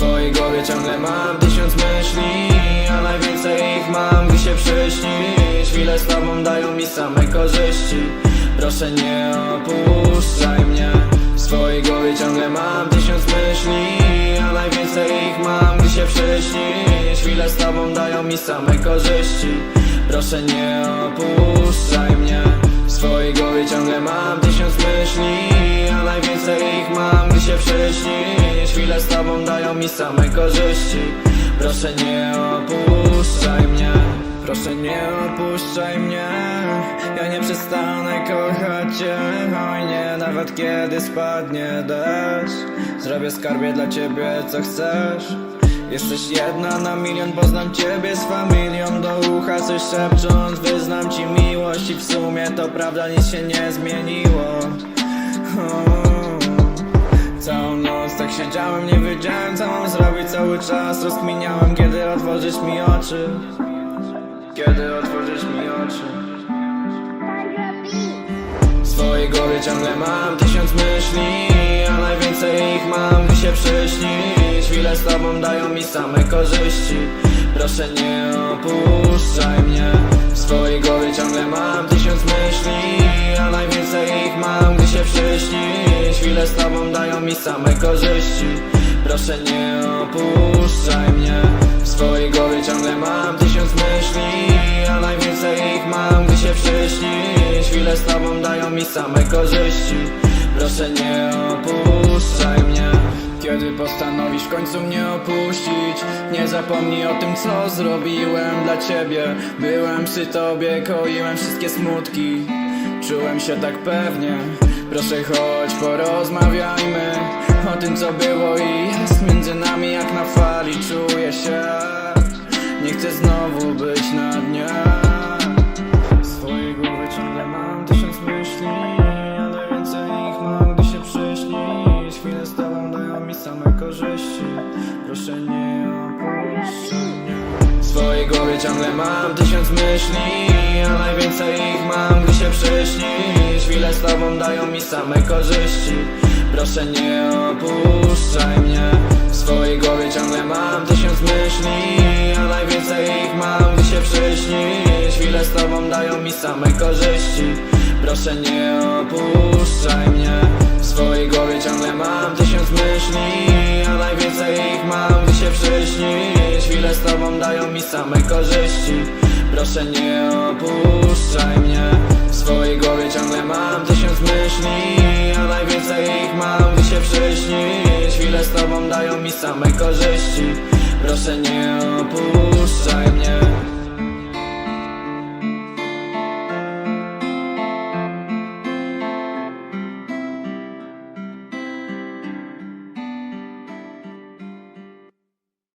głowie ciągle mam tysiąc myśli A najwięcej ich mam, gdy się przyśnisz. Chwile z tobą dają mi same korzyści. Proszę nie opuszczaj mnie. W swojej głowie ciągle mam tysiąc myśli A najwięcej ich mam, gdy się przyśnisz. Chwile z tobą dają mi same korzyści. Proszę nie opuszczaj mnie. W swojej głowie ciągle mam tysiąc myśli A najwięcej ich mam, z tobą dają mi same korzyści. Proszę nie opuszczaj mnie Proszę nie opuszczaj mnie. Ja nie przestanę kochać cię Oj nie, nawet kiedy spadnie deszcz. Zrobię skarbie dla ciebie co chcesz. Jesteś jedna na milion, poznam ciebie z familią. Do ucha coś szepcząc, wyznam ci miłość. I w sumie to prawda, nic się nie zmieniło. O, Całą noc tak siedziałem, nie wiedziałem co mam zrobić Cały czas rozkminiałem, kiedy otworzysz mi oczy Kiedy otworzysz mi oczy w swojej głowie ciągle mam tysiąc myśli A najwięcej ich mam, gdy się przyśnisz. Chwile z tobą dają mi same korzyści. Proszę nie opuszczaj mnie. W swojej głowie ciągle mam tysiąc myśli A najwięcej ich mam, gdy się przyśnisz Chwile z tobą dają mi same korzyści. Proszę nie opuszczaj mnie. W swojej głowie ciągle mam tysiąc myśli A najwięcej ich mam, gdy się przyśnisz. Chwile z tobą dają mi same korzyści. Proszę nie opuszczaj mnie. Kiedy postanowisz w końcu mnie opuścić Nie zapomnij o tym co zrobiłem dla ciebie. Byłem przy tobie, koiłem wszystkie smutki. Czułem się tak pewnie Proszę chodź porozmawiajmy O tym co było i jest między nami jak na fali Czuję się. Nie chcę znowu być na dnie. W swojej głowie ciągle mam tysiąc myśli Ale więcej ich mam, gdy się przyśnisz. Chwile z tobą dają mi same korzyści. Proszę nie głowie ciągle mam tysiąc myśli A najwięcej ich mam, gdy się przyśnisz Chwile z tobą dają mi same korzyści. Proszę nie opuszczaj mnie. W swojej głowie ciągle mam tysiąc myśli A najwięcej ich mam, gdy się przyśnisz Chwile z tobą dają mi same korzyści. Proszę nie opuszczaj mnie. W swojej głowie ciągle mam tysiąc myśli A najwięcej ich mam, gdy się przyśnisz Chwile z tobą dają mi same korzyści. Proszę nie opuszczaj mnie. W swojej głowie ciągle mam tysiąc myśli A najwięcej ich mam, gdy się przyśnisz Chwile z tobą dają mi same korzyści. Proszę nie opuszczaj